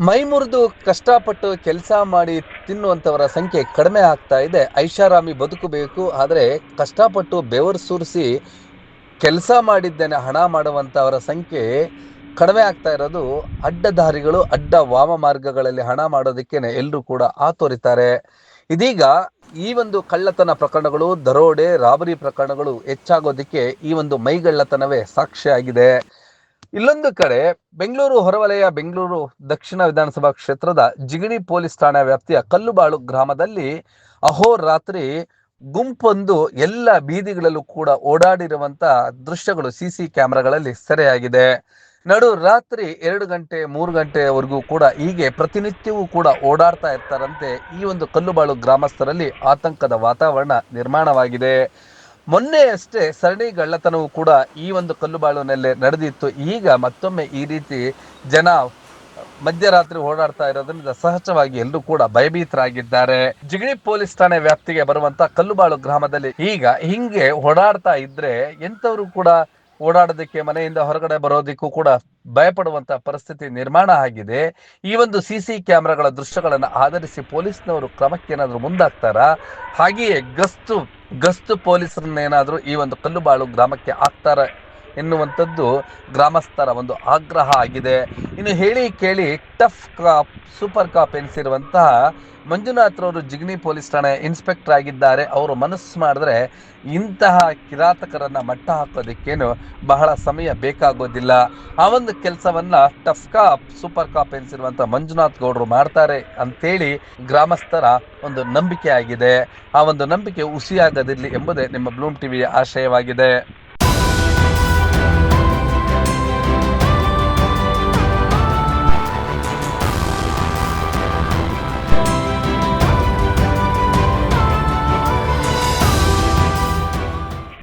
ಬಡವ್ರದ್ದು ಕಷ್ಟಪಟ್ಟು ಕೆಲಸ ಮಾಡಿ ತಿನ್ನುವಂಥವರ ಸಂಖ್ಯೆ ಕಡಿಮೆ ಆಗ್ತಾ ಇದೆ. ಐಷಾರಾಮಿ ಬದುಕಬೇಕು, ಆದರೆ ಕಷ್ಟಪಟ್ಟು ಬೆವರು ಸುರಿಸಿ ಕೆಲಸ ಮಾಡಿದ್ದೇನೆ, ಹಣ ಮಾಡುವಂಥವರ ಸಂಖ್ಯೆ ಕಡಿಮೆ ಆಗ್ತಾ ಇರೋದು ಅಡ್ಡದಾರಿಗಳು, ಅಡ್ಡ ವಾಮ ಮಾರ್ಗಗಳಲ್ಲಿ ಹಣ ಮಾಡೋದಕ್ಕೇನೆ ಎಲ್ಲರೂ ಕೂಡ ಆತೋರಿತಾರೆ ಇದೀಗ ಈ ಒಂದು ಕಳ್ಳತನ ಪ್ರಕರಣಗಳು, ದರೋಡೆ, ರಾಬರಿ ಪ್ರಕರಣಗಳು ಹೆಚ್ಚಾಗೋದಕ್ಕೆ ಈ ಒಂದು ಮೈಗಳ್ಳತನವೇ ಸಾಕ್ಷಿಯಾಗಿದೆ. ಇಲ್ಲೊಂದು ಕಡೆ ಬೆಂಗಳೂರು ಹೊರವಲಯ, ಬೆಂಗಳೂರು ದಕ್ಷಿಣ ವಿಧಾನಸಭಾ ಕ್ಷೇತ್ರದ ಜಿಗಣಿ ಪೊಲೀಸ್ ಠಾಣಾ ವ್ಯಾಪ್ತಿಯ ಕಲ್ಲುಬಾಳು ಗ್ರಾಮದಲ್ಲಿ ಅಹೋರಾತ್ರಿ ಗುಂಪೊಂದು ಎಲ್ಲ ಬೀದಿಗಳಲ್ಲೂ ಕೂಡ ಓಡಾಡಿರುವಂತ ದೃಶ್ಯಗಳು ಸಿಸಿ ಕ್ಯಾಮೆರಾಗಳಲ್ಲಿ ಸೆರೆಯಾಗಿದೆ. ನಡು ರಾತ್ರಿ ಎರಡು ಗಂಟೆ, ಮೂರು ಗಂಟೆವರೆಗೂ ಕೂಡ ಹೀಗೆ ಪ್ರತಿನಿತ್ಯವೂ ಕೂಡ ಓಡಾಡ್ತಾ ಇರ್ತಾರಂತೆ ಈ ಒಂದು ಕಲ್ಲುಬಾಳು ಗ್ರಾಮಸ್ಥರಲ್ಲಿ ಆತಂಕದ ವಾತಾವರಣ ನಿರ್ಮಾಣವಾಗಿದೆ. ಮೊನ್ನೆ ಅಷ್ಟೇ ಸರಣಿ ಗಳ್ಳತನವು ಕೂಡ ಈ ಒಂದು ಕಲ್ಲುಬಾಳುವಿನಲ್ಲೇ ನಡೆದಿತ್ತು. ಈಗ ಮತ್ತೊಮ್ಮೆ ಈ ರೀತಿ ಜನ ಮಧ್ಯರಾತ್ರಿ ಓಡಾಡ್ತಾ ಇರೋದ್ರಿಂದ ಸಹಜವಾಗಿ ಎಲ್ಲರೂ ಕೂಡ ಭಯಭೀತರಾಗಿದ್ದಾರೆ. ಜಿಗಣಿ ಪೊಲೀಸ್ ಠಾಣೆ ವ್ಯಾಪ್ತಿಗೆ ಬರುವಂತ ಕಲ್ಲುಬಾಳು ಗ್ರಾಮದಲ್ಲಿ ಈಗ ಹಿಂಗೆ ಓಡಾಡ್ತಾ ಇದ್ರೆ ಎಂತವರು ಕೂಡ ಓಡಾಡೋದಕ್ಕೆ, ಮನೆಯಿಂದ ಹೊರಗಡೆ ಬರೋದಕ್ಕೂ ಕೂಡ ಭಯಪಡುವಂತಹ ಪರಿಸ್ಥಿತಿ ನಿರ್ಮಾಣ ಆಗಿದೆ. ಈ ಒಂದು ಸಿಸಿ ಕ್ಯಾಮೆರಾಗಳ ದೃಶ್ಯಗಳನ್ನು ಆಧರಿಸಿ ಪೊಲೀಸ್ನವರು ಕ್ರಮಕ್ಕೆ ಏನಾದರೂ ಮುಂದಾಗ್ತಾರಾ? ಹಾಗೆಯೇ ಗಸ್ತು ಗಸ್ತು ಪೊಲೀಸರನ್ನೇನಾದರೂ ಈ ಒಂದು ಕಲ್ಲುಬಾಳು ಗ್ರಾಮಕ್ಕೆ ಹಾಕ್ತಾರ ಎನ್ನುವಂಥದ್ದು ಗ್ರಾಮಸ್ಥರ ಒಂದು ಆಗ್ರಹ ಆಗಿದೆ. ಇನ್ನು ಹೇಳಿ ಕೇಳಿ, ಟಫ್ ಕಾಪ್ ಸೂಪರ್ ಕಾಪ್ ಎನಿಸಿರುವಂತಹ ಮಂಜುನಾಥ್ರವರು ಜಿಗಣಿ ಪೊಲೀಸ್ ಠಾಣೆ ಇನ್ಸ್ಪೆಕ್ಟರ್ ಆಗಿದ್ದಾರೆ. ಅವರು ಮನಸ್ಸು ಮಾಡಿದ್ರೆ ಇಂತಹ ಕಿರಾತಕರನ್ನ ಮಟ್ಟ ಹಾಕೋದಕ್ಕೇನು ಬಹಳ ಸಮಯ ಬೇಕಾಗೋದಿಲ್ಲ. ಆ ಒಂದು ಕೆಲಸವನ್ನ ಟಫ್ ಕಾಪ್ ಸೂಪರ್ ಕಾಪ್ ಎನಿಸಿರುವಂತಹ ಮಂಜುನಾಥ್ ಗೌಡರು ಮಾಡ್ತಾರೆ ಅಂತೇಳಿ ಗ್ರಾಮಸ್ಥರ ಒಂದು ನಂಬಿಕೆ ಆಗಿದೆ. ಆ ಒಂದು ನಂಬಿಕೆ ಹುಸಿಯಾಗದಿರಲಿ ಎಂಬುದೇ ನಿಮ್ಮ ಬ್ಲೂಮ್ ಟಿವಿಯ ಆಶಯವಾಗಿದೆ.